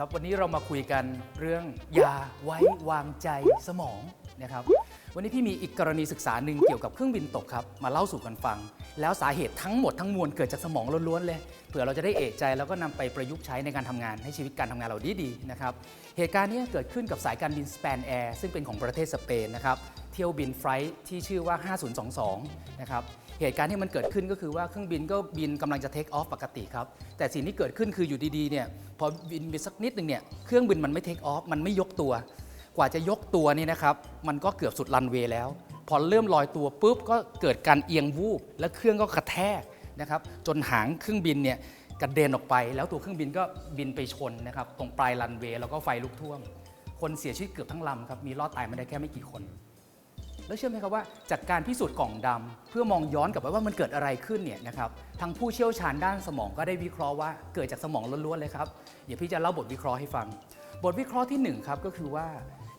ครับวันนี้เรามาคุยกันเรื่องยาไว้วางใจสมองนะครับ วันนี้พี่มีอีกกรณีศึกษาหนึ่งเกี่ยวกับเครื่องบินตกครับ มาเล่าสู่กันฟัง แล้วสาเหตุทั้งหมดทั้งมวลเกิดจากสมองล้วนๆเลยเผื่อเราจะได้เอะใจแล้วก็นำไปประยุกต์ใช้ในการทำงานให้ชีวิตการทำงานเราดีๆนะครับเหตุการณ์นี้เกิดขึ้นกับสายการบิน Span Air ซึ่งเป็นของประเทศสเปนนะครับเที่ยวบินไฟล์ที่ชื่อว่า 5022 นะครับ เหตุการณ์ที่มันเกิดขึ้นก็คือว่าเครื่องบินก็บินกำลังจะเทคออฟปกติครับ แต่สิ่งที่เกิดขึ้นคืออยู่ดีๆเนี่ยพอบินไปสักนิดหนึ่งเนี่ยเครื่องบินมันไม่เทคออฟมันไม่ยกตัว กว่าจะยกตัวนี่นะครับ มันก็เกือบสุดรันเวย์แล้ว พอเริ่มลอยตัวปุ๊บก็เกิดการเอียงวูบและเครื่องก็กระแทกนะครับจนหางเครื่องบินเนี่ยกระเด็นออกไป แล้วตัวเครื่องบินก็บินไปชนนะครับตรงปลายรันเวย์แล้วก็ไฟลุกท่วม คนเสียชีวิตเกือบทั้งลำครับมีรอดตายมาได้แค่ไม่กี่คน แล้วเชื่อไหมครับว่าจากการพิสูจน์กล่องดำเพื่อมองย้อนกลับไปว่ามันเกิดอะไรขึ้นเนี่ยนะครับทางผู้เชี่ยวชาญด้านสมองก็ได้วิเคราะห์ว่าเกิดจากสมองล้วนๆเลยครับเดี๋ยวพี่จะเล่าบทวิเคราะห์ให้ฟัง บทวิเคราะห์ที่หนึ่งครับก็คือว่า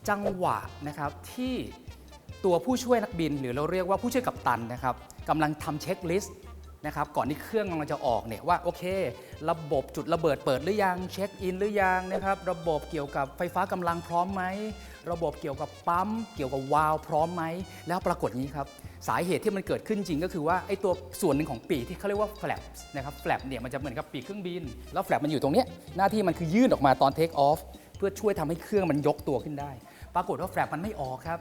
จังหวะนะครับที่ตัวผู้ช่วยนักบิน หรือเราเรียกว่าผู้ช่วยกัปตันนะครับกำลังทำเช็คลิสต์ นะครับก่อนที่เครื่องกำลังจะออกเนี่ยว่าโอเค ระบบจุดระเบิดเปิดหรือยังเช็คอินหรือยังนะครับระบบเกี่ยวกับไฟฟ้ากำลังพร้อมไหมระบบเกี่ยวกับปั๊มเกี่ยวกับวาล์วพร้อมไหมแล้วปรากฏนี้ครับสาเหตุที่มันเกิดขึ้นจริงก็คือว่าไอ้ตัวส่วนหนึ่งของปีกที่เขาเรียกว่า flaps นะครับ flap เนี่ยมันจะเหมือนกับปีกเครื่องบิน แล้ว flap มันอยู่ตรงเนี้ยหน้าที่มันคือยื่นออกมาตอน take off เพื่อช่วยทำให้เครื่องมันยกตัวขึ้นได้ ปรากฏว่า flap มันไม่ออกครับ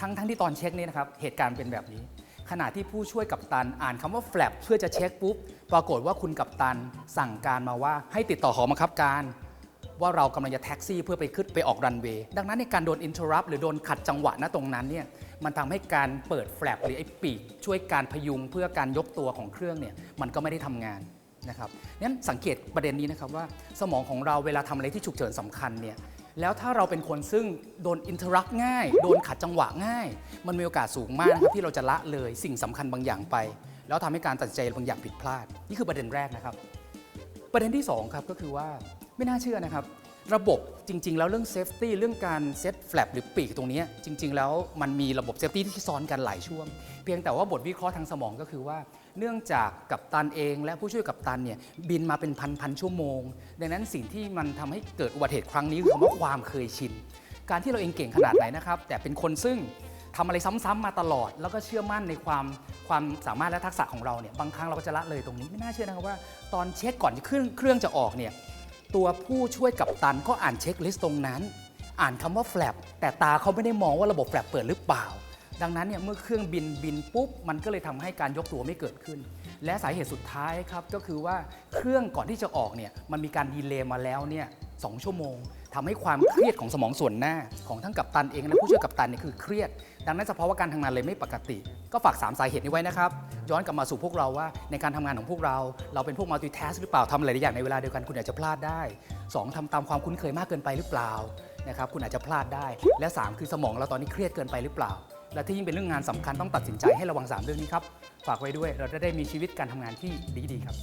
ทั้งทั้งที่ตอนเช็คนี่นะครับเหตุการณ์เป็นแบบนี้ ขณะที่ผู้ช่วยกัปตันอ่านคำว่า flap เพื่อจะเช็คปุ๊บ ปรากฏว่าคุณกัปตันสั่งการมาว่าให้ติดต่อหอบังคับการ ว่าเรากำลังจะแท็กซี่เพื่อไปขึ้นไปออกรันเวย์ดังนั้นในการโดนอินเทอร์รัปหรือโดนขัดจังหวะณตรงนั้นเนี่ยมันทำให้การเปิดแฟลปหรือไอ้ปีกช่วยการพยุงเพื่อการยกตัวของเครื่องเนี่ยมันก็ไม่ได้ทำงานนะครับงั้นสังเกตประเด็นนี้นะครับว่า สมองของเราเวลาทำอะไรที่ฉุกเฉินสำคัญเนี่ย แล้วถ้าเราเป็นคนซึ่งโดนอินเทอร์รัปง่าย โดนขัดจังหวะง่าย มันมีโอกาสสูงมากนะครับที่เราจะละเลยสิ่งสำคัญบางอย่างไป แล้วทำให้การตัดสินใจบางอย่างผิดพลาด นี่คือประเด็นแรกนะครับ ประเด็นที่2ครับก็คือว่าไม่น่าเชื่อนะครับ ระบบจริง ๆ แล้วเรื่องเซฟตี้เรื่องการเซตแฟลปหรือปีกตรงนี้จริง ๆ แล้วมันมีระบบเซฟตี้ที่ซ้อนกันหลายช่วง เพียงแต่ว่าบทวิเคราะห์ทางสมองก็คือว่า เนื่องจากกัปตันเอง และผู้ช่วยกัปตันเนี่ยบินมาเป็นพันๆชั่วโมง ดังนั้นสิ่งที่มันทำให้เกิดอุบัติเหตุครั้งนี้คือคำว่าความเคยชินการที่เราเองเก่งขนาดไหนนะครับ แต่เป็นคนซึ่งทำอะไรซ้ำๆมาตลอด แล้วก็เชื่อมั่นในความความสามารถและทักษะของเราเนี่ยบางครั้งเราก็จะละเลยตรงนี้ไม่น่าเชื่อนะครับว่าตอนเช็คก่อนที่เครื่องเครื่องจะออกเนี่ย ตัวผู้ช่วยกับตันก็อ่านเช็คลิสต์ตรงนั้น อ่านคำว่าแฟลปแต่ตาเขาไม่ได้มองว่าระบบแฟลปเปิดหรือเปล่า ดังนั้นเนี่ยเมื่อเครื่องบินบินปุ๊บ มันก็เลยทำให้การยกตัวไม่เกิดขึ้น และสาเหตุสุดท้ายครับก็คือว่าเครื่องก่อนที่จะออกเนี่ยมันมีการดีเลย์มาแล้วเนี่ย สองชั่วโมงทำให้ความเครียดของสมองส่วนหน้า ของทั้งกัปตันเองและผู้ช่วยกัปตันนี่คือเครียด ดังนั้นสภาวะการทำงานเลยไม่ปกติ ก็ฝาก 3 สาเหตุนี้ไว้นะครับ ย้อนกลับมาสู่พวกเราว่าในการทำงานของพวกเรา เราเป็นพวกมัลติแทสหรือเปล่าทำหลายอย่างในเวลาเดียวกันคุณอาจจะพลาดได้ 2ทำตามความคุ้นเคยมากเกินไปหรือเปล่านะครับคุณอาจจะพลาดได้ และ 3 คือสมองเราตอนนี้เครียดเกินไปหรือเปล่า และที่ยิ่งเป็นเรื่องงานสำคัญต้องตัดสินใจให้ระวัง 3 เรื่องนี้ครับฝากไว้ด้วยเราจะได้มีชีวิตการทำงานที่ดีๆครับ